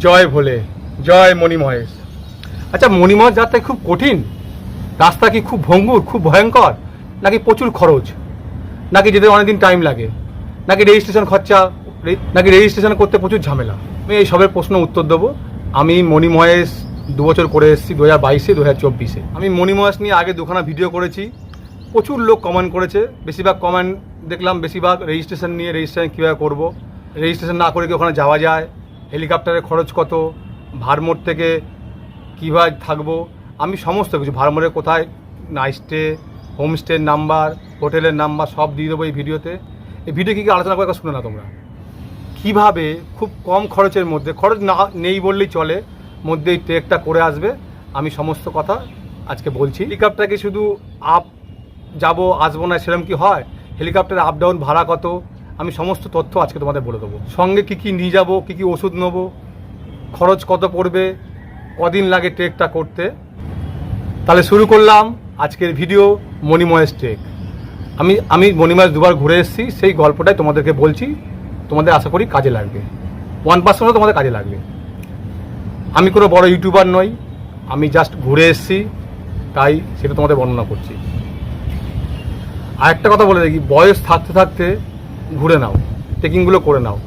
জয় ভোলে, জয় মণিমহেশ আচ্ছা মণিমহেশ যাত্রায় খুব কঠিন? রাস্তা কি খুব ভঙ্গুর, খুব ভয়ঙ্কর? নাকি প্রচুর খরচ? নাকি যেতে অনেকদিন টাইম লাগে? নাকি রেজিস্ট্রেশন খরচা? নাকি রেজিস্ট্রেশন করতে প্রচুর ঝামেলা? আমি এই সবের প্রশ্ন উত্তর দেবো। আমি মণিমহেশ দু বছর করে এসেছি, দু হাজার বাইশে, দু হাজার চব্বিশে। আমি মণিমহেশ নিয়ে আগে দুখানা ভিডিও করেছি। প্রচুর লোক কমেন্ট করেছে। বেশিরভাগ কমেন্ট দেখলাম, বেশিরভাগ রেজিস্ট্রেশন নিয়ে রেজিস্ট্রেশন কীভাবে করব? রেজিস্ট্রেশন না করে কি ওখানে যাওয়া যায়? হেলিকপ্টারের খরচ কত? ভারমোড় থেকে কীভাবে থাকব? আমি সমস্ত কিছু ভারমোড়ের কোথায়? নাইট স্টে হোমস্টের নাম্বার হোটেলের নাম্বার সব দিয়ে দেবো এই ভিডিওতে। এই ভিডিও কী কী আলোচনা করে শুনে না তোমরা। কীভাবে? খুব কম খরচের মধ্যে, খরচ না, নেই বললেই চলে মধ্যে এই ট্রেকটা করে আসবে। আমি সমস্ত কথা আজকে বলছি। হেলিকপ্টারকে শুধু আপ যাব, আসব না সেরকম কি হয়? হেলিকপ্টারে আপ ডাউন ভাড়া কত? আমি সমস্ত তথ্য আজকে তোমাদের বলে দেবো। সঙ্গে কি কি নিয়ে যাব, কী কী ওষুধ নেব, খরচ কত পড়বে, কদিন লাগে ট্রেকটা করতে। তাহলে শুরু করলাম আজকের ভিডিও মণিময়েস ট্রেক আমি আমি মণিময়েস দুবার ঘুরে এসেছি, সেই গল্পটাই তোমাদেরকে বলছি। তোমাদের আশা করি কাজে লাগবে। ওয়ান পার্সেন্টও তোমাদের কাজে লাগবে। আমি কোনো বড় ইউটিউবার নই, আমি জাস্ট ঘুরে এসেছি, তাই সেটা তোমাদের বর্ণনা করছি। আর একটা কথা বলে দেখি বয়স থাকতে থাকতে ঘুরে নাও ট্রেকিংগুলো করে নাও।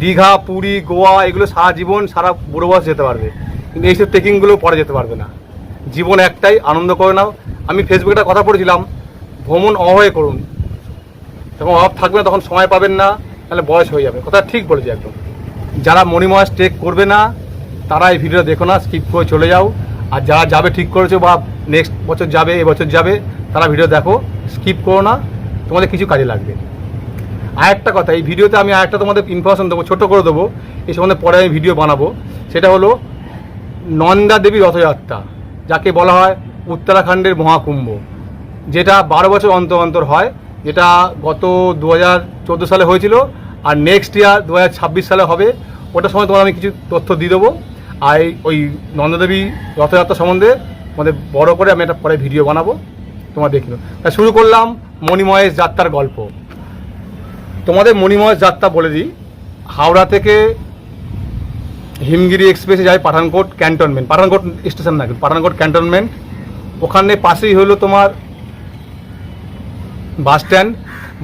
দীঘা, পুরী, গোয়া, এগুলো সারা জীবন, সারা বুড়ো বয়স যেতে পারবে। কিন্তু এইসব ট্রেকিংগুলো পরে যেতে পারবে না। জীবন একটাই, আনন্দ করে নাও। আমি ফেসবুকে একটা কথা পড়েছিলাম, ভ্রমণ অহয়ে করুন। যখন অভাব থাকবে না, তখন সময় পাবেন না, তাহলে বয়স হয়ে যাবে। কথা ঠিক বলেছি একদম। যারা মণিময় ট্রেক করবে না, তারা এই ভিডিও দেখো না স্কিপ করে চলে যাও। আর যারা যাবে ঠিক করেছ বা নেক্সট বছর যাবে, এবছর যাবে, তারা ভিডিও দেখো স্কিপ করো না। তোমাদের কিছু কাজে লাগবে। আর একটা কথা, এই ভিডিওতে আমি আরেকটা তোমাদের ইনফরমেশন দেবো, ছোটো করে দেবো। এই সম্বন্ধে পরে আমি ভিডিও বানাবো। সেটা হলো নন্দা দেবী রথযাত্রা, যাকে বলা হয় উত্তরাখণ্ডের মহাকুম্ভ, যেটা বারো বছর অন্তর অন্তর হয়, যেটা গত দু হাজার চোদ্দ সালে হয়েছিল, আর নেক্সট ইয়ার দু হাজার ছাব্বিশ সালে হবে। ওটার সময় তোমার আমি কিছু তথ্য দিয়ে দেবো। আর ওই নন্দাদেবী রথযাত্রা সম্বন্ধে তোমাদের বড় করে আমি একটা পরে ভিডিও বানাবো। তোমার দেখি তা শুরু করলাম মণিময়েশ যাত্রার গল্প। তোমাদের মণিময়েশ যাত্রা বলে দিই। হাওড়া থেকে হিমগিরি এক্সপ্রেসে যায় পাঠানকোট ক্যান্টনমেন্ট। পাঠানকোট স্টেশন না পাঠানকোট ক্যান্টনমেন্ট। ওখানে পাশেই হলো তোমার বাস স্ট্যান্ড।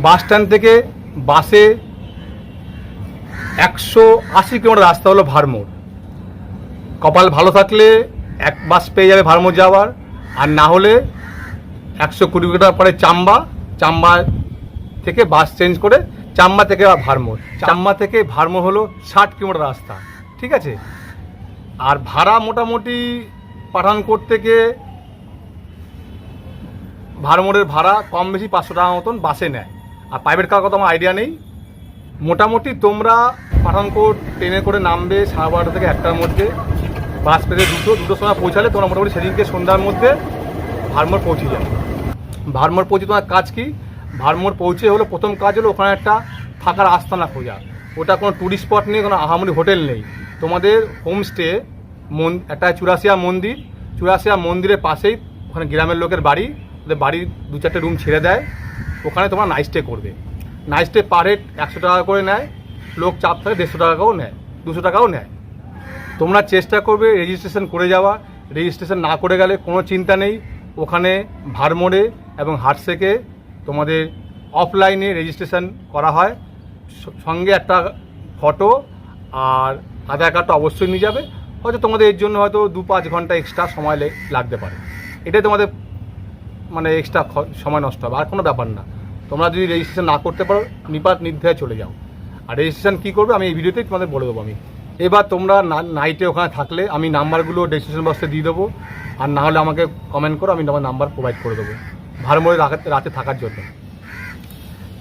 বাস স্ট্যান্ড থেকে বাসে একশো আশি কিলোমিটার রাস্তা হলো ভারমোড়। কপাল ভালো থাকলে এক বাস পেয়ে যাবে ভারমোড় যাওয়ার। আর না হলে একশো কুড়ি কিলোমিটার পরে চাম্বা। চাম্বা থেকে বাস চেঞ্জ করে চাম্বা থেকে আবার ভারমোড়। চাম্বা থেকে ভারমোড় হলো ষাট কিলোমিটার রাস্তা, ঠিক আছে? আর ভাড়া মোটামুটি পাঠানকোট থেকে ভারমোড়ের ভাড়া কম বেশি পাঁচশো টাকা মতন বাসে নেয়। আর প্রাইভেট কার কথা আমার আইডিয়া নেই। মোটামুটি তোমরা পাঠানকোট ট্রেনে করে নামবে সাড়ে বারোটা থেকে একটার মধ্যে। বাস পেতে দুটো, দুটোর সময় পৌঁছালে তোমরা মোটামুটি সেদিনকে সন্ধ্যার মধ্যে ভারমোর পৌঁছে যাবে। ভারমোড় পৌঁছে তোমার কাজ কি? ভারমোড় পৌঁছে হলো, প্রথম কাজ হলো ওখানে একটা থাকার আস্তানা খোঁজা। ওটা কোনো ট্যুরিস্ট স্পট নেই, কোনো আহামরি হোটেল নেই। তোমাদের হোমস্টে মন একটা চুরাশিয়া মন্দির। চুরাশিয়া মন্দিরের পাশেই ওখানে গ্রামের লোকের বাড়ি। ওদের বাড়ির দু চারটে রুম ছেড়ে দেয়। ওখানে তোমরা নাইট স্টে করবে। নাইট স্টে পার হেড একশো টাকা করে নেয়। লোক চাপ থাকে দেড়শো টাকাও নেয়, দুশো টাকাও নেয়। তোমরা চেষ্টা করবে রেজিস্ট্রেশন করে যাওয়া। রেজিস্ট্রেশন না করে গেলে কোনো চিন্তা নেই। ওখানে ভারমোড়ে এবং হাটসেকে তোমাদের অফলাইনে রেজিস্ট্রেশন করা হয়। সঙ্গে একটা ফটো আর আধার কার্ডটা অবশ্যই নিয়ে যাবে। হয়তো তোমাদের এর জন্য হয়তো দু পাঁচ ঘণ্টা এক্সট্রা সময় লাগতে পারে। এটাই তোমাদের মানে এক্সট্রা সময় নষ্ট হবে। আর কোনো ব্যাপার না। তোমরা যদি রেজিস্ট্রেশন না করতে পারো, নিপাত নির্ধায় চলে যাও। আর রেজিস্ট্রেশন কী করবে? আমি এই ভিডিওতেই তোমাদের বলে দেবো আমি। এবার তোমরা নাইটে ওখানে থাকলে আমি নাম্বারগুলো ডেস্টিনেশন বক্সে দিয়ে দেবো। আর না হলে আমাকে কমেন্ট করো, আমি তোমার নাম্বার প্রোভাইড করে দেবো। ভারমোড়ে রাতে থাকার জন্য।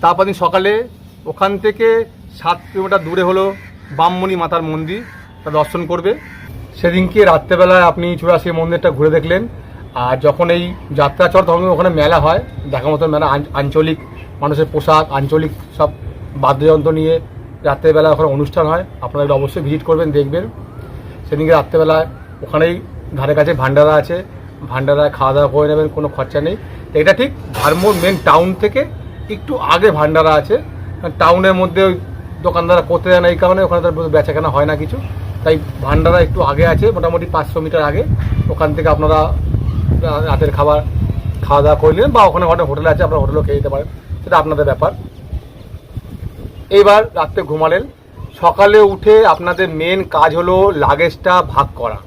তারপর দিন সকালে ওখান থেকে সাত কিলোমিটার দূরে হলো বামমণি মাতার মন্দির। তা দর্শন করবে। সেদিনকে রাত্রেবেলায় আপনি চুরাশি মন্দিরটা ঘুরে দেখলেন। আর যখন এই যাত্রা চল তখন ওখানে মেলা হয় দেখার মতো মেলা আঞ্চলিক মানুষের পোশাক, আঞ্চলিক সব বাদ্যযন্ত্র নিয়ে রাত্রেবেলা ওখানে অনুষ্ঠান হয়, আপনারা এগুলো অবশ্যই ভিজিট করবেন, দেখবেন। সেদিনকে রাত্রেবেলায় ওখানেই ধারে কাছে ভান্ডারা আছে। ভান্ডারায় খাওয়া দাওয়া করে নেবেন, কোনো খরচা নেই। এটা ঠিক ভারমোর মেন টাউন থেকে একটু আগে ভান্ডারা আছে। টাউনের মধ্যে ওই দোকানদাররা করতে দেয় না এই কারণে ওখানে তার বেচা কেনা হয় না কিছু। তাই ভান্ডারা একটু আগে আছে, মোটামুটি পাঁচশো মিটার আগে। ওখান থেকে আপনারা রাতের খাবার খাওয়া দাওয়া করে নিলেন বা ওখানে অনেক হোটেল আছে, আপনারা হোটেলেও খেয়ে যেতে পারেন। সেটা আপনাদের ব্যাপার। এইবার রাত্রে ঘুমালেন। সকালে উঠে আপনাদের মেন কাজ হলো লাগেজটা ভাগ করা।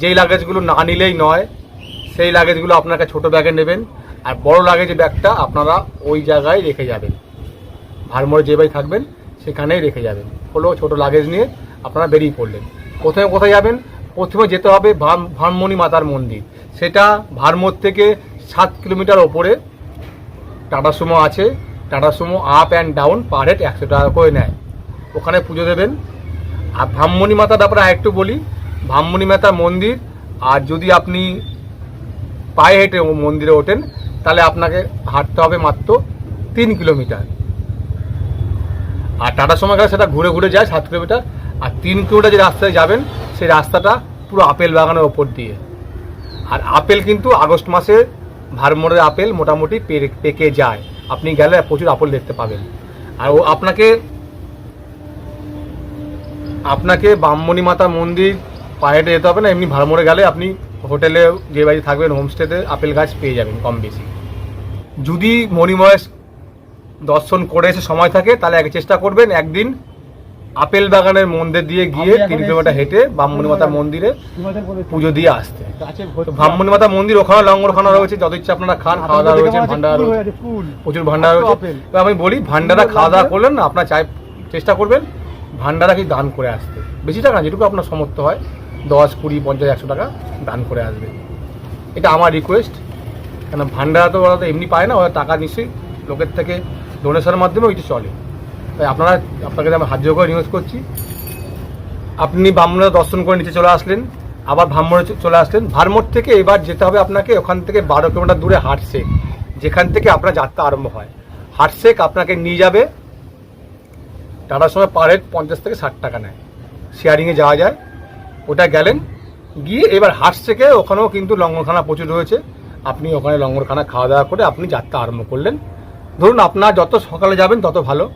যেই লাগেজগুলো না নিলেই নয়, সেই লাগেজগুলো আপনাকে ছোট ব্যাগে নেবেন। আর বড় লাগেজ ব্যাগটা আপনারা ওই জায়গায় রেখে যাবেন। ভারমোড়ে যে বাই থাকবেন, সেখানেই রেখে যাবেন। হলো ছোট লাগেজ নিয়ে আপনারা বেরিয়ে পড়লেন। প্রথমে কোথায় যাবেন? প্রথমে যেতে হবে ভাম ভামমণি মাতার মন্দির। সেটা ভারমোর থেকে সাত কিলোমিটার ওপরে। টাটা সুমো আছে। Tata Sumo up and down per head একশো টাকা করে নেয়। ওখানে পুজো দেবেন। আর ব্রাহ্মণী মাতার ব্যাপারে আরেকটু বলি। ব্রাহ্মণী মাতা মন্দির, আর যদি আপনি পায়ে হেঁটে মন্দিরে ওঠেন তাহলে আপনাকে হাঁটতে হবে মাত্র তিন কিলোমিটার। আর টাটার সময় গেলে সেটা ঘুরে ঘুরে যায় সাত কিলোমিটার। আর তিন কিলোমিটার যে রাস্তায় যাবেন, সেই রাস্তাটা পুরো আপেল বাগানের ওপর দিয়ে। আর আপেল কিন্তু আগস্ট মাসে ভারমোড়ের আপেল মোটামুটি পেকে যায়। আপনি গেলে প্রচুর আপেল দেখতে পাবেন। আর ও আপনাকে আপনাকে বামমণি মাতা মন্দির পাহাড়ে যেতে হবে না, এমনি ভারমোড়ে গেলে আপনি হোটেলে যে বাড়ি থাকবেন হোমস্টেতে আপেল গাছ পেয়ে যাবেন কম বেশি। যদি মণিময় দর্শন করে এসে সময় থাকে তাহলে এক চেষ্টা করবেন একদিন আপেল বাগানের মন্দির দিয়ে গিয়ে তিন কিলোমিটার হেঁটে বামমণি মাতা মন্দিরে পুজো দিয়ে আসতে। ব্রাহ্মণী মাতা মন্দির ওখানে লঙ্গরখানা রয়েছে যত ইচ্ছা আপনারা খান খাওয়া দাওয়া রয়েছে ভান্ডার রয়েছে প্রচুর ভান্ডার রয়েছে। তো আমি বলি ভান্ডারা খাওয়া দাওয়া করলেন না আপনার চাই চেষ্টা করবেন ভান্ডারা কি দান করে আসতে। বেশি টাকা যেটুকু আপনার সমর্থ হয়। দশ কুড়ি পঞ্চাশ একশো টাকা দান করে আসবে। এটা আমার রিকোয়েস্ট কেন ভান্ডারা তো ওরা তো এমনি পায় না, ওরা টাকা নিশ্চয়ই লোকের থেকে ডোনেশনের মাধ্যমে ওইটা চলে। তাই আপনারা, আপনাকে আমি হাত করে রিকোয়েস্ট করছি। আপনি ব্রাহ্মণরা দর্শন করে নিচে চলে আসলেন, আবার ব্রাহ্মণে চ- চলে আসলেন। ভারমোড় থেকে এবার যেতে হবে আপনাকে ওখান থেকে বারো কিলোমিটার দূরে হাটশেক যেখান থেকে আপনার যাত্রা আরম্ভ হয়। হাটশেক আপনাকে নিয়ে যাবে, টাটার সময় পার হেড পঞ্চাশ থেকে ষাট টাকা নেয়। শেয়ারিংয়ে যাওয়া যায়। ওটা গেলেন, গিয়ে এবার হাটশেকে ওখানেও কিন্তু লঙ্গরখানা প্রচুর রয়েছে। আপনি ওখানে লঙ্গরখানা খাওয়া দাওয়া করে আপনি যাত্রা আরম্ভ করলেন। ধরুন আপনার যত সকালে যাবেন তত ভালো।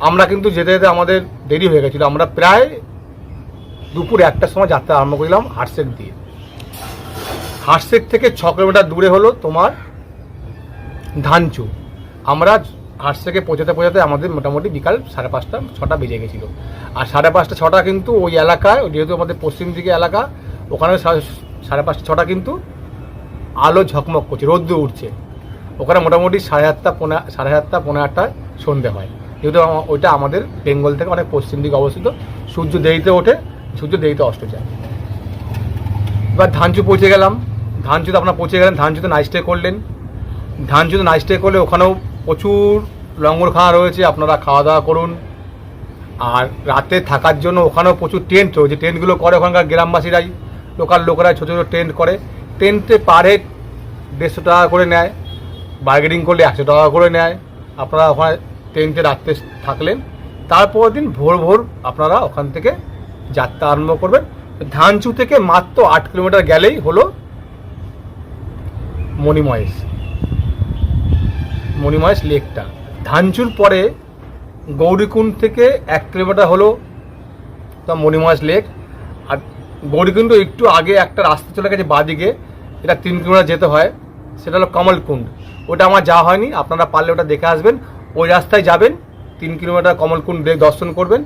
আমরা কিন্তু যেতে যেতে আমাদের দেরি হয়ে গেছিল। আমরা প্রায় দুপুর একটার সময় যাত্রা আরম্ভ করলাম হাটশেক দিয়ে। হাটশেক থেকে ছ কিলোমিটার দূরে হলো তোমার ধানচু আমরা হাটশেকে পৌঁছাতে পৌঁছাতে আমাদের মোটামুটি বিকাল সাড়ে পাঁচটা, ছটা বেজে গেছিল। আর সাড়ে পাঁচটা, ছটা কিন্তু ওই এলাকায়, যেহেতু আমাদের পশ্চিম দিকে এলাকা, ওখানে সাড়ে পাঁচটা, ছটা কিন্তু আলো ঝকমক করছে রোদ্দু উঠছে। ওখানে মোটামুটি সাড়ে আটটা, পৌনে সাড়ে আটটা, পৌনে আটটায় সন্ধে হয়। যেহেতু ওইটা আমাদের বেঙ্গল থেকে অনেক পশ্চিম দিকে অবস্থিত, সূর্য দেরিতে ওঠে, সূর্য দেরিতে অস্ত যায়। এবার ধানচু পৌঁছে গেলাম। ধানচুতে আপনার পৌঁছে গেলেন ধানচুতে নাইট স্টে করলেন। ধানচুতে নাইট স্টে করলে ওখানেও প্রচুর লঙ্গরখানা রয়েছে, আপনারা খাওয়া দাওয়া করুন। আর রাতে থাকার জন্য ওখানেও প্রচুর টেন্ট রয়েছে। টেন্টগুলো করে ওখানকার গ্রামবাসীরাই, লোকাল লোকেরা ছোটো ছোটো টেন্ট করে। টেন্টে পার হেড দেড়শো টাকা করে নেয় বার্গেনিং করলে একশো টাকা করে নেয়। আপনারা ওখানে টেন্টে রাত্রে থাকলেন তারপর দিন ভোর ভোর আপনারা ওখান থেকে যাত্রা আরম্ভ করবেন। ধানচু থেকে মাত্র আট কিলোমিটার গেলেই হলো মণিমহেশ। মণিমহেশ লেকটা। ধানচুর পরে গৌরীকুণ্ড থেকে এক কিলোমিটার হলো তা মণিমহেশ লেক। আর গৌরীকুণ্ড একটু আগে একটা রাস্তা চলে গেছে বাদিকে, এটা তিন কিলোমিটার যেতে হয়, সেটা হলো কমলকুণ্ড। ওটা আমার যাওয়া হয়নি, আপনারা পারলে ওটা দেখে আসবেন। ওই রাস্তায় যাবেন, তিন কিলোমিটার কমলকুণ্ড দর্শন করবেন,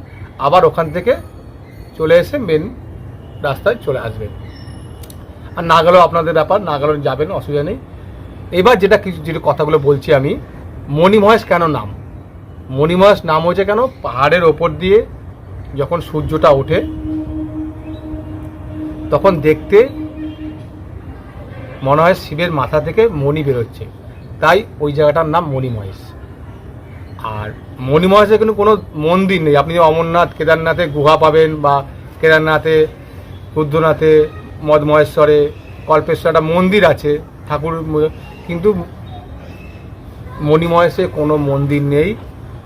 আবার ওখান থেকে চলে এসে মেন রাস্তায় চলে আসবেন। আর না গেলেও আপনাদের ব্যাপার না গেলেও যাবেন, অসুবিধা নেই। এবার যেটা কিছু যেটা কথাগুলো বলছি আমি মণিমহেশ কেন নাম? মণিমহেশ নাম হয়েছে কেন? পাহাড়ের ওপর দিয়ে যখন সূর্যটা ওঠে, তখন দেখতে মনে হয় শিবের মাথা থেকে মণি বেরোচ্ছে। তাই ওই জায়গাটার নাম মণিমহেশ আর মণিমহেশে কিন্তু কোনো মন্দির নেই। আপনি অমরনাথ, কেদারনাথে গুহা পাবেন বা কেদারনাথে, রুদ্রনাথে, মদমহেশ্বরে, কল্পেশ্বর একটা মন্দির আছে। ঠাকুর কিন্তু মণিমহেশে কোনো মন্দির নেই,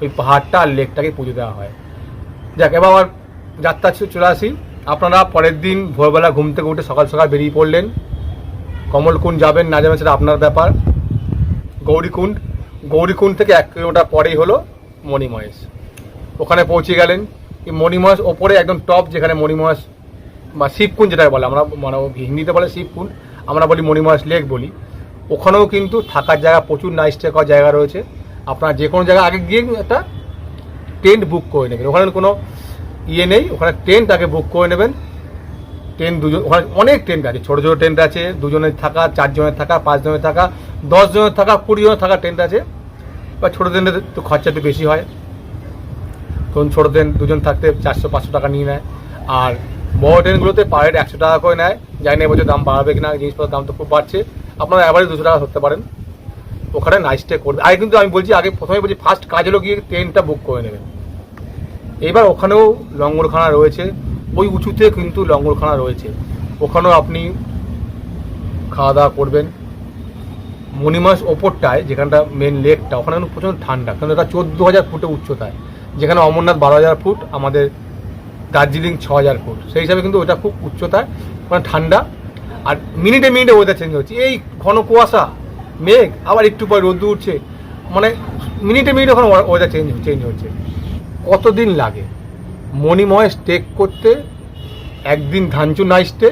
ওই পাহাড়টা আর লেকটাকে পুজো দেওয়া হয়। যাক, এবার আবার যাত্রা চলে আসি। আপনারা পরের দিন ভোরবেলা ঘুম থেকে উঠে সকাল সকাল বেরিয়ে পড়লেন। কমলকুণ্ড যাবেন, না যাবেন সেটা আপনার ব্যাপার। গৌরীকুণ্ড গৌরীকুণ্ড থেকে এক কিলোমিটার পরেই হলো মণিমহেশ। ওখানে পৌঁছে গেলেন। এই মণিমহেশ ওপরে একদম টপ যেখানে মণিমহেশ বা শিবকুঞ্জ যেটা বলে, আমরা মানে হিন্দিতে বলে শিবকুঞ্জ আমরা বলি মণিমহেশ লেক বলি। ওখানেও কিন্তু থাকার জায়গা, প্রচুর নাইস টে করার জায়গা রয়েছে। আপনার যে কোনো জায়গায় আগে গিয়ে একটা টেন্ট বুক করে নেবেন। ওখানে কোনো ইয়ে নেই, ওখানে টেন্ট আগে বুক করে নেবেন। টেন্ট দুজন, ওখানে অনেক টেন্ট আছে। ছোটো ছোটো টেন্ট আছে দুজনের থাকা চারজনের থাকা পাঁচজনের থাকা দশজনের থাকা কুড়ি জনের থাকা টেন্ট আছে। বা ছোটো টেন্টে তো খরচা একটু বেশি হয়। তখন ছোটো টেন্ট দুজন থাকতে চারশো, পাঁচশো টাকা নিয়ে নেয়। আর বড় ট্রেনগুলোতে পার হেড একশো টাকা করে নেয়। জানি না এবছর দাম বাড়বে কিনা, জিনিসপত্রের দাম তো খুব বাড়ছে। আপনারা অ্যাভারেজ দুশো টাকা ধরতে পারেন। ওখানে নাইট স্টে করবে। আগে কিন্তু আমি বলছি, আগে প্রথমে বলছি ফার্স্ট কাজ হলো গিয়ে ট্রেনটা বুক করে নেবেন। এবার ওখানেও লঙ্গরখানা রয়েছে। ওই উঁচুতে কিন্তু লঙ্গরখানা রয়েছে। ওখানেও আপনি খাওয়া দাওয়া করবেন। মণিমাস ওপরটায়, যেখানটা মেন লেকটা ওখানে কিন্তু প্রচণ্ড ঠান্ডা। কারণ এটা চোদ্দ হাজার ফুটে উচ্চতায়। যেখানে অমরনাথ বারো হাজার ফুট, আমাদের দার্জিলিং ছ হাজার ফুট। সেই হিসাবে কিন্তু ওটা খুব উচ্চতায় মানে ঠান্ডা। আর মিনিটে মিনিটে ওয়েদার চেঞ্জ হচ্ছে। এই ঘন কুয়াশা, মেঘ, আবার একটু পরে রোদ্দু উঠছে। মানে মিনিটে মিনিটে ওখানে ওয়েদার চেঞ্জ চেঞ্জ হচ্ছে। কতদিন লাগে? মণিময় স্টেক করতে, একদিন ধানচুর নাইস্টে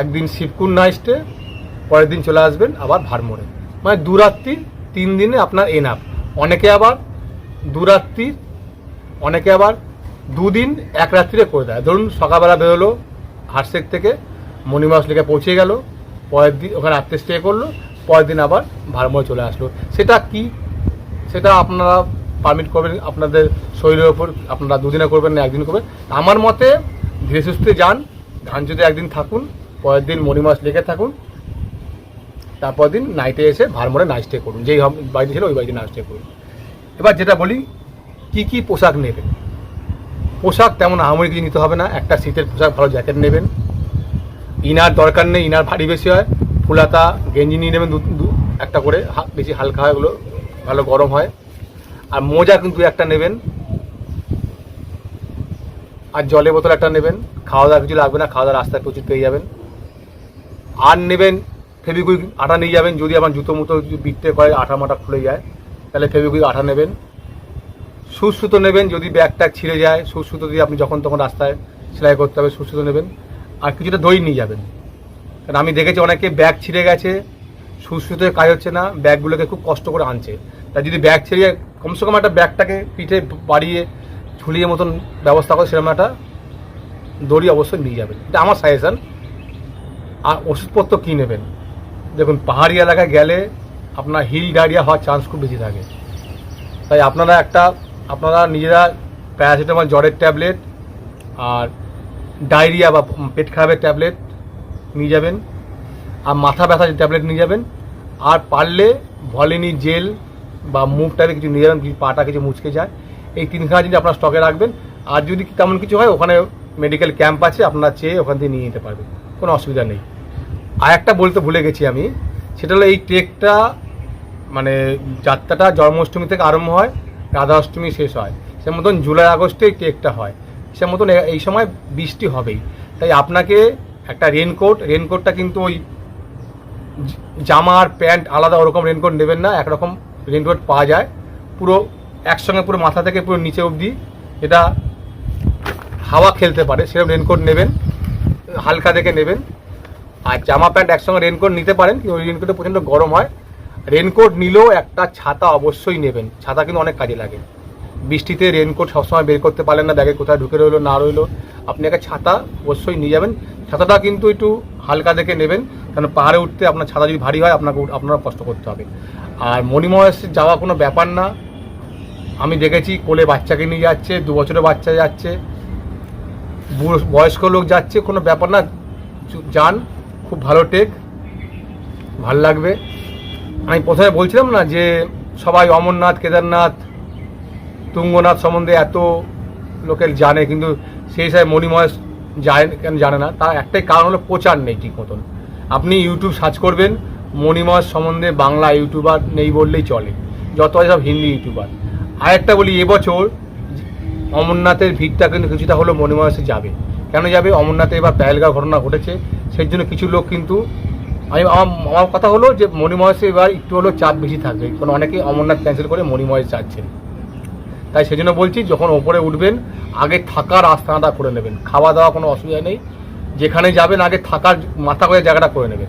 একদিন শিবকুর নাইস্টে পরের দিন চলে আসবেন আবার ভারমোড়ে। মানে দু রাত্রি তিন দিনে আপনার এনাফ অনেকে আবার দু রাত্রি অনেকে আবার দুদিন এক রাত্রিরে করে দেয়। ধরুন সকালবেলা বেরোলো হাটশেক থেকে মণিমাস লেকে পৌঁছে গেল, পরের দিন ওখানে রাত্রে স্টে করল, পরের দিন আবার ভারমোড়ে চলে আসলো। সেটা কি? সেটা আপনারা পারমিট করবেন, আপনাদের শরীরের ওপর, আপনারা দুদিনে করবেন না, একদিন করবেন। আমার মতে, ধীরে সুস্থে যান, ধান যদি একদিন থাকুন, পরের দিন মণিমাস লেগে থাকুন, তারপর দিন নাইটে এসে ভারমোড়ে নাইট স্টে করুন। যেই বাড়িতে ছিল, ওই বাড়িতে নাইট স্টে করুন। এবার যেটা বলি, কি কি পোশাক নেবেন? পোশাক তেমন আহামরি কিছু নিতে হবে না, একটা শীতের পোশাক ভালো জ্যাকেট নেবেন। ইনার দরকার নেই, ইনার ভারী বেশি হয়। ফুলাতা, গেঞ্জি নিয়ে নেবেন দু একটা করে বেশি হালকা হয় ওগুলো, ভালো গরম হয়। আর মোজা কিন্তু একটা নেবেন। আর জলের বোতল একটা নেবেন। খাওয়া দাওয়া কিছু লাগবে না খাওয়া দাওয়া রাস্তায় প্রচুর পেয়ে যাবেন। আর নেবেন ফেবিকুইক আটা নিয়ে যাবেন, যদি আমার জুতো মুতো বিকতে করে আঠা মাটা খুলে যায়, তাহলে ফেবিকুইক আঠা নেবেন। সুচ সুতো নেবেন, যদি ব্যাগ ট্যাগ ছিঁড়ে যায় সুচ সুতো দিয়ে আপনি যখন তখন রাস্তায় সেলাই করতে হবে সুচ সুতো নেবেন। আর কিছুটা দই নিয়ে যাবেন। কারণ আমি দেখেছি অনেকে ব্যাগ ছিঁড়ে গেছে সুচ কাজ হচ্ছে না, ব্যাগগুলোকে খুব কষ্ট করে আনছে। তাই যদি ব্যাগ ছিঁড়ে কমসে কম একটা ব্যাগটাকে পিঠে বাড়িয়ে ঝুলিয়ে মতন ব্যবস্থা করে, সেরকম একটা দড়ি অবশ্যই নিয়ে যাবেন। এটা আমার সাজেশান আর ওষুধপত্র কী নেবেন? দেখুন, পাহাড়ি এলাকায় গেলে আপনার হিল ডায়রিয়া হওয়ার চান্স খুব বেশি থাকে। তাই আপনারা একটা, আপনারা নিজেরা প্যারাসিটামল জ্বরের ট্যাবলেট আর ডায়রিয়া বা পেট খারাপের ট্যাবলেট নিয়ে যাবেন, আর মাথা ব্যথার ট্যাবলেট নিয়ে যাবেন, আর পারলে ভলিনি জেল বা মুভ টাইপের কিছু নিয়ে যাবেন পাটা কিছু মুচকে যায়। এই তিনখানা জিনিস আপনার স্টকে রাখবেন। আর যদি তেমন কিছু হয়, ওখানে মেডিকেল ক্যাম্প আছে, আপনার চেয়ে ওখান থেকে নিয়ে নিতে পারবেন। কোনো অসুবিধা নেই। আর একটা বলতে ভুলে গেছি আমি, সেটা হলো এই ট্রেকটা মানে যাত্রাটা জন্মাষ্টমী থেকে আরম্ভ হয় রাধা অষ্টমী শেষ হয়। সে মতন জুলাই আগস্টে এই ট্রেকটা হয়। সে মতন এই সময় বৃষ্টি হবেই। তাই আপনাকে একটা রেনকোট রেনকোটটা কিন্তু ওই জ- জামা আর প্যান্ট আলাদা ওরকম রেনকোট নেবেন না, একরকম রেনকোট পাওয়া যায়। পুরো একসঙ্গে পুরো মাথা থেকে পুরো নিচে অবধি এটা হাওয়া খেলতে পারে, সেরকম রেনকোট নেবেন, হালকা দেখে নেবেন। আর জামা প্যান্ট একসঙ্গে রেনকোট নিতে পারেন, কিন্তু ওই রেনকোটে প্রচণ্ড গরম হয়। রেনকোট নিলেও একটা ছাতা অবশ্যই নেবেন, ছাতা কিন্তু অনেক কাজে লাগে। বৃষ্টিতে রেনকোট সবসময় বের করতে পারলেন না, ব্যাগে কোথায় ঢুকে রইল, না রইল। আপনি একটা ছাতা অবশ্যই নিয়ে যাবেন। ছাতাটা কিন্তু একটু হালকা দেখে নেবেন কারণ পাহাড়ে উঠতে আপনার ছাতা যদি ভারী হয়, আপনাকে আপনারা কষ্ট করতে হবে। আর মণিমহেশ যাওয়া কোনো ব্যাপার না। আমি দেখেছি কোলে বাচ্চাকে নিয়ে যাচ্ছে, দু বছরের বাচ্চা যাচ্ছে বয়স্ক লোক যাচ্ছে, কোনো ব্যাপার না। যান, খুব ভালো টেক ভালো লাগবে। আমি প্রথমে বলছিলাম না যে সবাই অমরনাথ, কেদারনাথ তুঙ্গনাথ সম্বন্ধে এত লোকের জানে, কিন্তু সেই হিসাবে মণিময় যায় কেন জানে না? তার একটাই কারণ হলো প্রচার নেই ঠিক মতন। আপনি ইউটিউব সার্চ করবেন মণিময় সম্বন্ধে বাংলা ইউটিউবার নেই বললেই চলে, যত সব হিন্দি ইউটিউবার আর একটা বলি, এবছর অমরনাথের ভিড়টা কিন্তু কিছুটা হলো মণিময়সে যাবে। কেন যাবে? অমরনাথে এবার পেহেলগাঁও ঘটনা ঘটেছে, সেই জন্য কিছু লোক কিন্তু আমি আমার কথা হলো যে মণিময়সে এবার একটু হলো চাপ বেশি থাকবে, কারণ অনেকে অমরনাথ ক্যান্সেল করে মণিময় যাচ্ছেন। তাই সেই বলছি, যখন ওপরে উঠবেন, আগে থাকার আস্থানাটা করে নেবেন। খাওয়া দাওয়া কোনো অসুবিধা নেই। যেখানে যাবেন, আগে থাকার মাথা করে জায়গাটা করে নেবেন।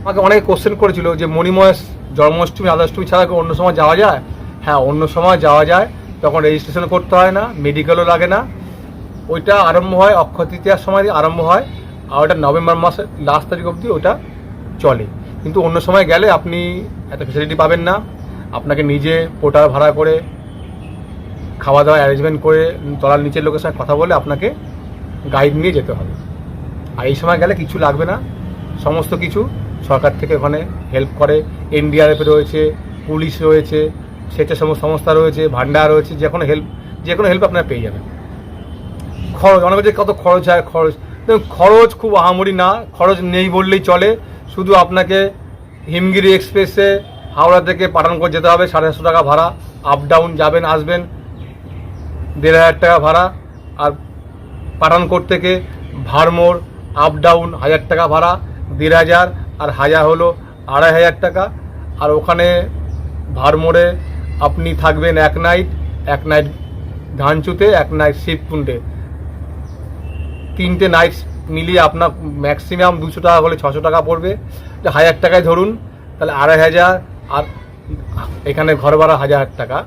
আমাকে অনেকে কোশ্চেন করেছিল যে মণিময় জন্মাষ্টমী রাধাষ্টমী ছাড়া অন্য সময় যাওয়া যায়? হ্যাঁ অন্য সময় যাওয়া যায়। তখন রেজিস্ট্রেশন করতে হয় না মেডিকেলও লাগে না। ওইটা আরম্ভ হয়, অক্ষয় তৃতীয়ার সময় আরম্ভ হয়। আর ওটা নভেম্বর মাসের লাস্ট তারিখ অবধি ওটা চলে। কিন্তু অন্য সময় গেলে আপনি এত ফেসিলিটি পাবেন না। আপনাকে নিজে পোটার ভাড়া করে খাওয়া দাওয়া অ্যারেঞ্জমেন্ট করে তলার নিচের লোকের সঙ্গে কথা বলে আপনাকে গাইড নিয়ে যেতে হবে। আর এই সময় গেলে কিছু লাগবে না। সমস্ত কিছু সরকার থেকে ওখানে হেল্প করে। এনডিআরএফ রয়েছে পুলিশ রয়েছে, স্বেচ্ছাসেবক সংস্থা রয়েছে ভান্ডার রয়েছে, যে কোনো হেল্প যে কোনো হেল্প আপনারা পেয়ে যাবেন। খরচ, অনেক কত খরচ হয়, খরচ। খরচ খুব আহামরি না, খরচ নেই বললেই চলে। শুধু আপনাকে হিমগিরি এক্সপ্রেসে হাওড়া থেকে পাঠানকোট যেতে হবে, সাড়ে সাতশো টাকা ভাড়া। আপ ডাউন যাবেন, আসবেন। দেড় হাজার টাকা ভাড়া আর পাঠানকোট থেকে ভারমোর আপ ডাউন হাজার টাকা ভাড়া, দেড় হাজার আর হাজার হলো আড়াই হাজার টাকা। আর ওখানে ভারমোড়ে আপনি থাকবেন এক নাইট এক নাইট ধানচুতে, এক নাইট শিবকুণ্ডে। তিনটে নাইট মিলিয়ে আপনার ম্যাক্সিমাম দুশো টাকা হলে ছশো টাকা পড়বে। হাজার টাকায় ধরুন, তাহলে আড়াই হাজার আর এখানে ঘর ভাড়া হাজার টাকা।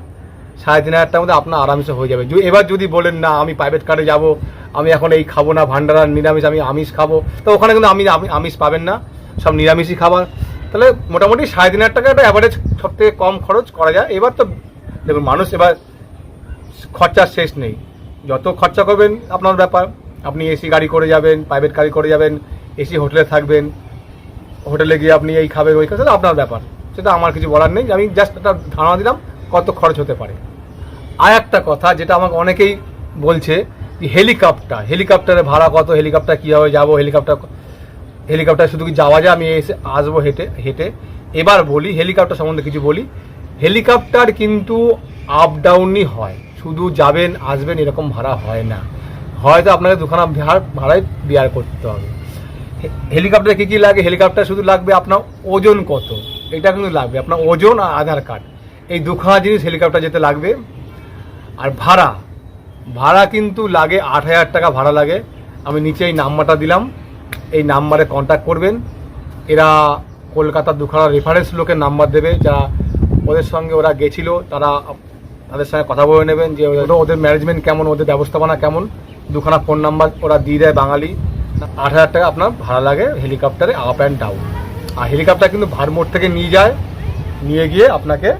সাড়ে তিন হাজার টাকার মধ্যে আপনার আরামসে হয়ে যাবে। এবার যদি বলেন, না, আমি প্রাইভেট কারে যাব, আমি এখন এই খাব না, ভান্ডারা নিরামিষ, আমি আমিষ খাব। তো ওখানে কিন্তু আমি আমি- আমিষ পাবেন না, সব নিরামিষই খাবার। তাহলে মোটামুটি সাড়ে তিন হাজার টাকা একটা অ্যাভারেজ সব থেকে কম খরচ করা যায়। এবার তো দেখুন, মানুষ এবার খরচার শেষ নেই। যত খরচা করবেন আপনার ব্যাপার। আপনি এসি গাড়ি করে যাবেন প্রাইভেট গাড়ি করে যাবেন এসি হোটেলে থাকবেন হোটেলে গিয়ে আপনি এই খাবেন, ওই খাবেন আপনার ব্যাপার। সেটা আমার কিছু বলার নেই। আমি জাস্ট একটা ধারণা দিলাম কত খরচ হতে পারে। আর একটা কথা যেটা আমাকে অনেকেই বলছে যে হেলিকপ্টার হেলিকপ্টারের ভাড়া কত, হেলিকপ্টার কীভাবে যাব, হেলিকপ্টার হেলিকপ্টার শুধু কি যাওয়া যায়? আমি এসে আসব হেঁটে হেঁটে। এবার বলি, হেলিকপ্টার সম্বন্ধে কিছু বলি। হেলিকপ্টার কিন্তু আপ ডাউনই হয়। শুধু যাবেন, আসবেন এরকম ভাড়া হয় না। হয়তো আপনাকে দুখানা ভাড়া ভাড়ায় বিয়ার করতে হবে। হেলিকপ্টারে কী কী লাগে? হেলিকপ্টার শুধু লাগবে আপনার ওজন কত? এটা কিন্তু লাগবে। আপনার ওজন আর আধার কার্ড এই দুখানা জিনিস হেলিকপ্টার যেতে লাগবে। আর ভাড়া। ভাড়া কিন্তু লাগে আট হাজার টাকা ভাড়া লাগে। আমি নিচে এই নাম্বারটা দিলাম। এই নাম্বারে কন্ট্যাক্ট করবেন। এরা কলকাতার দুখানা রেফারেন্স লোকের নাম্বার দেবে। যা ওদের সঙ্গে ওরা গেছিল, তারা তাদের সঙ্গে কথা বলে নেবেন যে ওদের- ম্যানেজমেন্ট কেমন, ওদের ব্যবস্থাপনা কেমন। দুখানা ফোন নাম্বার ওরা দিয়ে দেয় বাঙালি। আট হাজার টাকা আপনার ভাড়া লাগে হেলিকপ্টারে আপ অ্যান্ড ডাউন আর হেলিকপ্টার কিন্তু ভারমোড় থেকে নিয়ে যায়। নিয়ে গিয়ে আপনাকে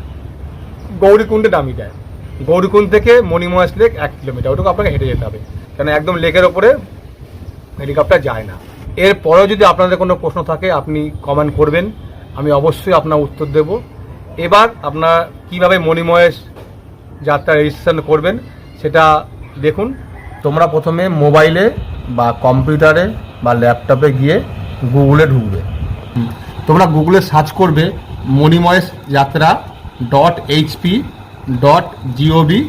গৌরীকুণ্ডে নামিয়ে দেয়। গৌরীকুণ্ড থেকে মণিমহেশ লেক এক কিলোমিটার, ওটুকু আপনাকে হেঁটে যেতে হবে। কেন একদম লেকের ওপরে হেলিকপ্টার যায় না। এরপরেও যদি আপনাদের কোনো প্রশ্ন থাকে, আপনি কমেন্ট করবেন। আমি অবশ্যই আপনার উত্তর দেব। এবার আপনার কীভাবে মণিমহেশ যাত্রা রেজিস্ট্রেশন করবেন, সেটা দেখুন। তোমরা প্রথমে মোবাইলে বা কম্পিউটারে বা ল্যাপটপে গিয়ে গুগলে ঢুকবে। তোমরা গুগলে সার্চ করবে Manimahesh yatra dot HP dot GOV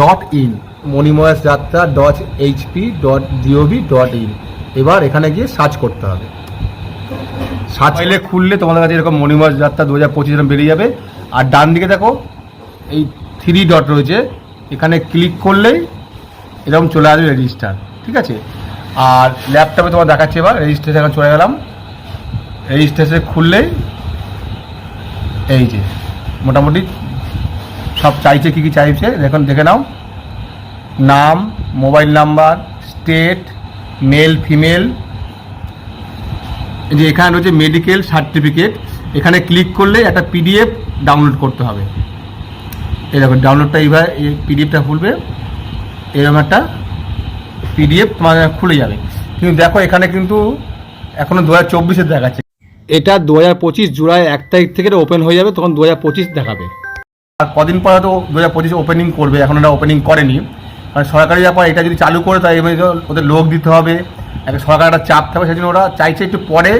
dot in Manimahesh yatra dot HP dot GOV dot in এবার এখানে গিয়ে সার্চ করতে হবে। সার্চ ফাইলে খুললে তোমাদের কাছে এরকম মণিময়েশ যাত্রা দু হাজার পঁচিশ বেরিয়ে যাবে। আর ডান দিকে দেখো এই থ্রি ডট রয়েছে। এখানে ক্লিক করলেই এরকম চলে আসবে রেজিস্টার ঠিক আছে? আর ল্যাপটপে তোমার দেখাচ্ছে এবার রেজিস্ট্রেশন চলে গেলাম। রেজিস্ট্রেশন খুললেই এই যে মোটামুটি সব চাইছে কী কী চাইছে, দেখুন, দেখে নাও। নাম, mobile number, state, male, female. যে এখানে রয়েছে মেডিকেল সার্টিফিকেট। এখানে ক্লিক করলে একটা পিডিএফ ডাউনলোড করতে হবে। এই দেখো ডাউনলোডটা এইভাবে, এই পিডিএফটা খুলবে। এরকম একটা পিডিএফ তোমার খুলে যাবে। কিন্তু দেখো, এখানে কিন্তু এখনও দু হাজার চব্বিশে দেখাচ্ছে। এটা দু হাজার পঁচিশ জুলাই এক তারিখ থেকে ওপেন হয়ে যাবে, তখন দু হাজার পঁচিশ দেখাবে। আর কদিন পরে তো দু হাজার পঁচিশে ওপেনিং করবে, এখন এটা ওপেনিং করেনি। মানে সরকারি ব্যাপার, এটা যদি চালু করে তাই ওদের লোক দিতে হবে। একটা সরকার একটা চাপ থাকবে সেই জন্য ওরা চাইছে একটু পরে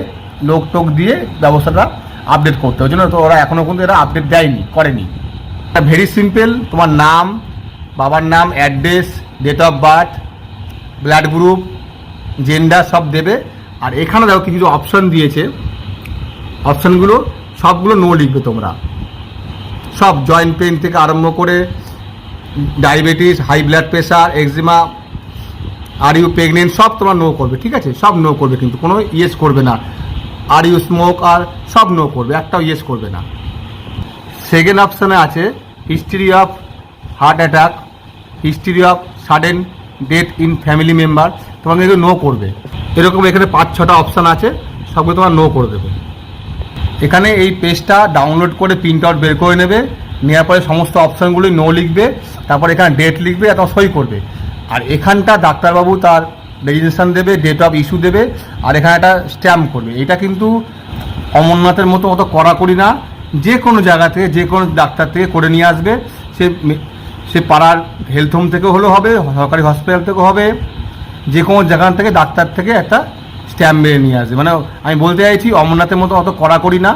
লোক টোক দিয়ে ব্যবস্থাটা আপডেট করতে। ওই জন্য তো ওরা এখনও কিন্তু এরা আপডেট দেয়নি, করেনি। ভেরি সিম্পল তোমার নাম, বাবার নাম address date of birth blood group gender সব দেবে। আর এখানে দেখো কিছু অপশন দিয়েছে। অপশনগুলো, সবগুলো নো লিখবে তোমরা। সব জয়েন্ট পেন থেকে আরম্ভ করে diabetes high blood pressure eczema are you pregnant সব তোমার নো করবে, ঠিক আছে? সব নো করবে কিন্তু, কোনো ইয়েস করবে না। আর ইউ স্মোক আর সব নো করবে, একটাও ইয়েস করবে না। সেকেন্ড অপশানে আছে history of heart attack history of sudden death in family member তোমাকে নো করবে। এরকম এখানে পাঁচ ছটা অপশান আছে, সবগুলো তোমার নো করে দেবে। এখানে এই পেজটা ডাউনলোড করে প্রিন্ট আউট বের করে নেবে নেওয়ার পরে সমস্ত অপশানগুলি নো লিখবে, তারপর এখানে ডেট লিখবে এবং সই করবে। আর এখানটা ডাক্তারবাবু তার রেজিস্ট্রেশন দেবে ডেট অফ ইস্যু দেবে, আর এখানে একটা স্ট্যাম্প করবে। এটা কিন্তু অমরনাথের মতো অত কড়াকড়ি না, যে কোনো জায়গা থেকে, যে কোনো ডাক্তার থেকে করে নিয়ে আসবে। সে সে পাড়ার হেলথ হোম থেকে হলেও হবে, সরকারি হসপিটাল থেকেও হবে, যে কোনো জায়গা থেকে ডাক্তার থেকে একটা স্ট্যাম্প মেরে নিয়ে আসবে মানে আমি বলতে চাইছি, অমরনাথের মতো অত কড়াকড়ি না।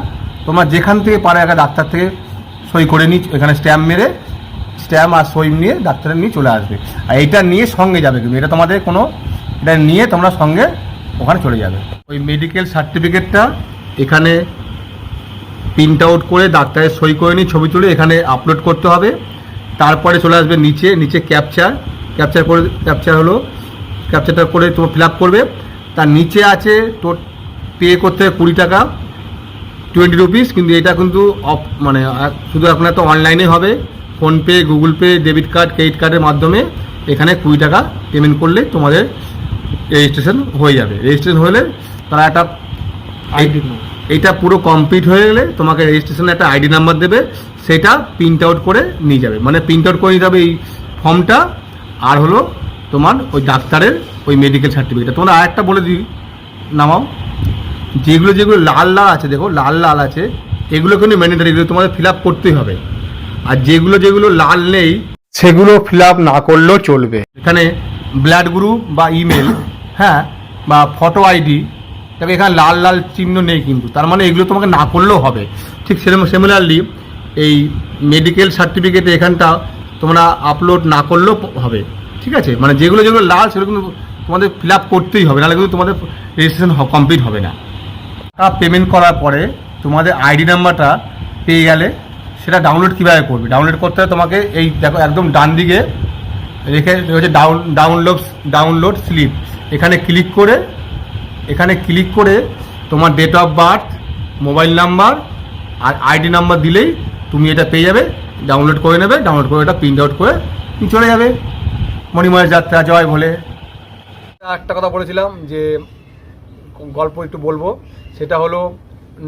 তোমরা যেখান থেকে পারে একটা ডাক্তার থেকে সই করে নিই এখানে স্ট্যাম্প মেরে, স্ট্যাম্প আর সই নিয়ে ডাক্তারের নিয়ে চলে আসবে। আর এইটা নিয়ে সঙ্গে যাবে কিন্তু। এটা তোমাদের কোনো, এটা নিয়ে তোমরা সঙ্গে ওখানে চলে যাবে। ওই মেডিকেল সার্টিফিকেটটা এখানে প্রিন্ট আউট করে ডাক্তারের সই করে নিয়ে ছবি তুলে এখানে আপলোড করতে হবে। তারপরে চলে আসবে নিচে নিচে ক্যাপচার ক্যাপচার করে ক্যাপচার হলো ক্যাপচারটা করে তোমার ফিল আপ করবে। তার নিচে আছে তোর পে করতে হবে কুড়ি টাকা টোয়েন্টি রুপিস কিন্তু এটা কিন্তু অফ মানে শুধু আপনার তো অনলাইনে হবে। PhonePe Google Pay debit card credit কার্ডের মাধ্যমে এখানে কুড়ি টাকা পেমেন্ট করলে তোমাদের রেজিস্ট্রেশন হয়ে যাবে। রেজিস্ট্রেশন হলে তারা একটা আইডি এইটা পুরো কমপ্লিট হয়ে গেলে তোমাকে রেজিস্ট্রেশনে একটা আইডি নাম্বার দেবে সেটা প্রিন্ট আউট করে নিয়ে যাবে। মানে প্রিন্ট আউট করে নিতে হবে এই ফর্মটা আর হলো তোমার ওই ডাক্তারের ওই মেডিকেল সার্টিফিকেট তোমরা আরেকটা বলে দিই, নামাও। যেগুলো যেগুলো লাল লাল আছে, দেখো, লাল লাল আছে, এগুলো কিন্তু ম্যান্ডেটারি এগুলো তোমাদের ফিল আপ করতেই হবে। আর যেগুলো যেগুলো লাল নেই, সেগুলো ফিল আপ না করলেও চলবে। এখানে ব্লাড গ্রুপ বা ইমেল হ্যাঁ বা ফটো আইডি তবে এখানে লাল লাল চিহ্ন নেই কিন্তু। তার মানে এগুলো তোমাকে না করলেও হবে। ঠিক সেরকম সিমিলারলি এই মেডিকেল সার্টিফিকেটে এখানটা তোমরা আপলোড না করলেও হবে। ঠিক আছে? মানে যেগুলো যেগুলো লাল, সেগুলো কিন্তু তোমাদের ফিল আপ করতেই হবে, নাহলে কিন্তু তোমাদের রেজিস্ট্রেশন কমপ্লিট হবে না। টাকা পেমেন্ট করার পরে তোমাদের আইডি নাম্বারটা পেয়ে গেলে সেটা ডাউনলোড কীভাবে করবে? ডাউনলোড করতে হবে তোমাকে এই দেখো একদম ডান দিকে রেখে হচ্ছে ডাউন ডাউনলোড ডাউনলোড স্লিপ এখানে ক্লিক করে, এখানে ক্লিক করে তোমার date of birth mobile number R ID number দিলেই তুমি এটা পেয়ে যাবে ডাউনলোড করে নেবে ডাউনলোড করে এটা প্রিন্ট আউট করে চলে যাবে। মণিময়ের যাত্রা, জয় বলে একটা কথা বলেছিলাম যে, গল্প একটু বলব। সেটা হলো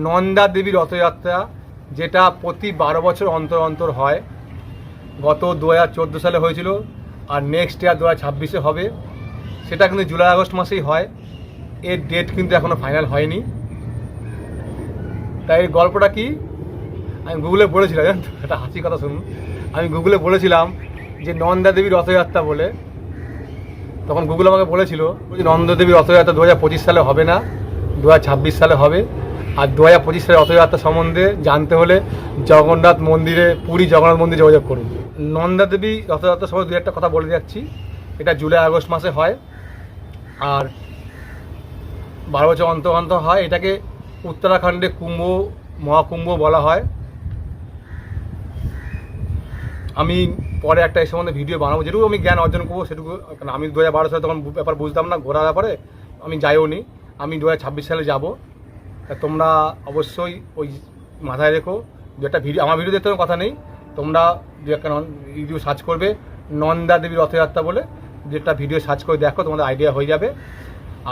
নন্দা দেবীর রথযাত্রা, যেটা প্রতি বারো বছর অন্তর অন্তর হয়। গত দু হাজার চোদ্দ সালে হয়েছিল, আর নেক্সট ইয়ার দু হাজার হবে। সেটা কিন্তু জুলাই, আগস্ট মাসেই হয়। এর ডেট কিন্তু এখনও ফাইনাল হয়নি। তাই এই গল্পটা কি? আমি গুগলে বলেছিলাম একটা হাসি কথা শুনুন। আমি গুগলে বলেছিলাম যে নন্দা দেবীর রথযাত্রা বলে, তখন গুগল আমাকে বলেছিল যে নন্দদেবী রথযাত্রা দু হাজার পঁচিশ সালে হবে না, দু হাজার ছাব্বিশ সালে হবে। আর দু হাজার পঁচিশ সালে রথযাত্রা সম্বন্ধে জানতে হলে জগন্নাথ মন্দিরে, পুরী জগন্নাথ মন্দিরে যোগাযোগ করুন। নন্দা দেবী রথযাত্রা সম্বন্ধে দু একটা কথা বলে যাচ্ছি। এটা জুলাই, আগস্ট মাসে হয়। আর বারো বছর অন্তর অন্তর হয়। এটাকে উত্তরাখণ্ডে কুম্ভ, মহাকুম্ভ বলা হয়। আমি পরে একটা এই সম্বন্ধে ভিডিও বানাবো, যেটুকু আমি জ্ঞান অর্জন করব, সেটুকু কারণ আমি দু হাজার বারো সালে তখন ব্যাপার বুঝতাম না ঘোরার ব্যাপারে, আমি যাইও নি। আমি দু হাজার ছাব্বিশ সালে যাব। তা তোমরা অবশ্যই ওই মাথায় রেখো, দু একটা ভিডিও আমার ভিডিও দেখতে কথা নেই। তোমরা দু একটা ইউটিউব সার্চ করবে, নন্দা দেবী রথযাত্রা বলে। দু একটা ভিডিও সার্চ করে দেখো, তোমাদের আইডিয়া হয়ে যাবে।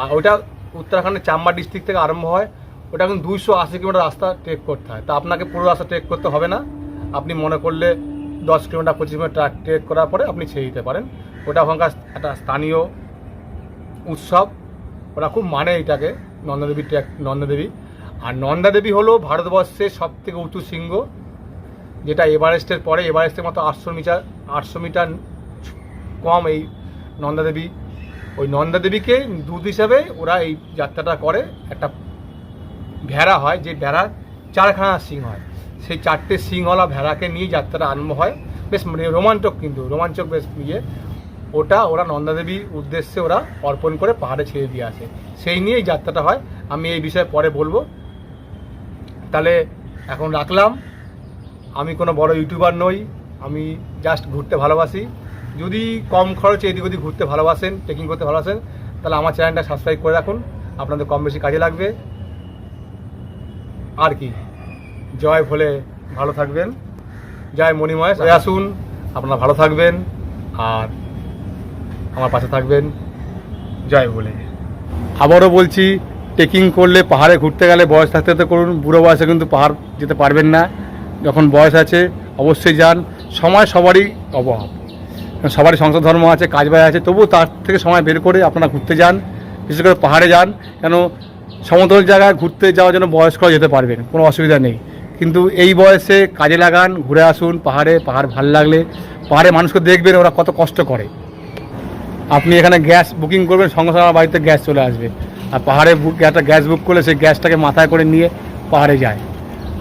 আর ওটা উত্তরাখণ্ডের চাম্বা ডিস্ট্রিক্ট থেকে আরম্ভ হয়। ওটা এখন দুইশো আশি কিলোমিটার রাস্তা ট্রেক করতে হয়। তা আপনাকে পুরো রাস্তা ট্রেক করতে হবে না। আপনি মনে করলে দশ কিলোমিটার, পঁচিশ কিলোমিটার ট্রেক করার পরে আপনি ছেড়ে দিতে পারেন। ওটা ওখানকার একটা স্থানীয় উৎসব। ওরা খুব মানে এটাকে, নন্দাদেবী ট্র্যাক নন্দাদেবী। আর নন্দাদেবী হলো ভারতবর্ষের সব থেকে উঁচু শৃঙ্গ, যেটা এভারেস্টের পরে, এভারেস্টের মতো আটশো মিটার আটশো মিটার কম এই নন্দাদেবী। ওই নন্দাদেবীকে দুধ হিসাবে ওরা এই যাত্রাটা করে। একটা ভেড়া হয়, যে ভেড়ার চারখানা সিং হয়। সেই চারটে সিংওয়ালা ভেড়াকে নিয়ে যাত্রাটা আরম্ভ হয়। বেশ মানে রোমাঞ্চক কিন্তু, রোমাঞ্চক বেশ ইয়ে। ওটা ওরা নন্দাদেবী উদ্দেশ্যে ওরা অর্পণ করে পাহাড়ে ছেড়ে দিয়ে আসে। সেই নিয়েই যাত্রাটা হয়। আমি এই বিষয়ে পরে বলব। তাহলে এখন রাখলাম। আমি কোনো বড় ইউটিউবার নই। আমি জাস্ট ঘুরতে ভালোবাসি। যদি কম খরচে এদিক ওদিক ঘুরতে ভালোবাসেন ট্রেকিং করতে ভালোবাসেন, তাহলে আমার চ্যানেলটা সাবস্ক্রাইব করে রাখুন। আপনাদের কম বেশি কাজে লাগবে। আর কি? জয় ভোলে ভালো থাকবেন। জয় মণিময় আসুন, আপনারা ভালো থাকবেন, আর আমার পাশে থাকবেন জয় বলে আবারও বলছি ট্রেকিং করলে পাহাড়ে ঘুরতে গেলে বয়স থাকতে থাকতে করুন, বুড়ো বয়সে কিন্তু পাহাড় যেতে পারবেন না। যখন বয়স আছে, অবশ্যই যান, সময় সবারই অভাব। সবারই সংসার ধর্ম আছে, কাজ বাজ আছে, তবুও তার থেকে সময় বের করে আপনারা ঘুরতে যান, বিশেষ করে পাহাড়ে যান কেন সমতল জায়গায় ঘুরতে যাওয়ার জন্য বয়স্করা যেতে পারবেন, কোনো অসুবিধা নেই। কিন্তু এই বয়সে কাজে লাগান, ঘুরে আসুন, পাহাড়ে, পাহাড় ভালো লাগলে পাহাড়ে মানুষকে দেখবেন, ওরা কত কষ্ট করে। আপনি এখানে গ্যাস বুকিং করবেন, সঙ্গে সঙ্গে আমার বাড়িতে গ্যাস চলে আসবে। আর পাহাড়ে বুক একটা গ্যাস বুক করলে সেই গ্যাসটাকে মাথায় করে নিয়ে পাহাড়ে যায়।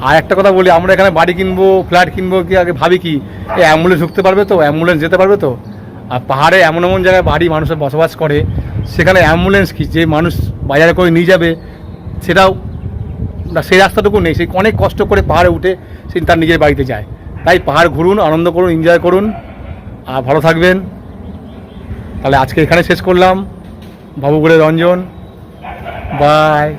আর একটা কথা বলি, আমরা এখানে বাড়ি কিনবো, ফ্ল্যাট কিনবো, কি আগে ভাবি কি, এই অ্যাম্বুলেন্স ঢুকতে পারবে তো? অ্যাম্বুলেন্স যেতে পারবে তো? আর পাহাড়ে এমন এমন জায়গায় বাড়ি মানুষের বসবাস করে, সেখানে অ্যাম্বুলেন্স কি? যে মানুষ বাজারে করে নিয়ে যাবে, সেটাও সেই রাস্তাটুকু নেই, সেই অনেক কষ্ট করে পাহাড়ে উঠে সে তার নিজের বাড়িতে যায়। তাই পাহাড় ঘুরুন, আনন্দ করুন এনজয় করুন, আর ভালো থাকবেন। তাহলে আজকে এখানে শেষ করলাম। বাবুগুড়ের রঞ্জন। বাই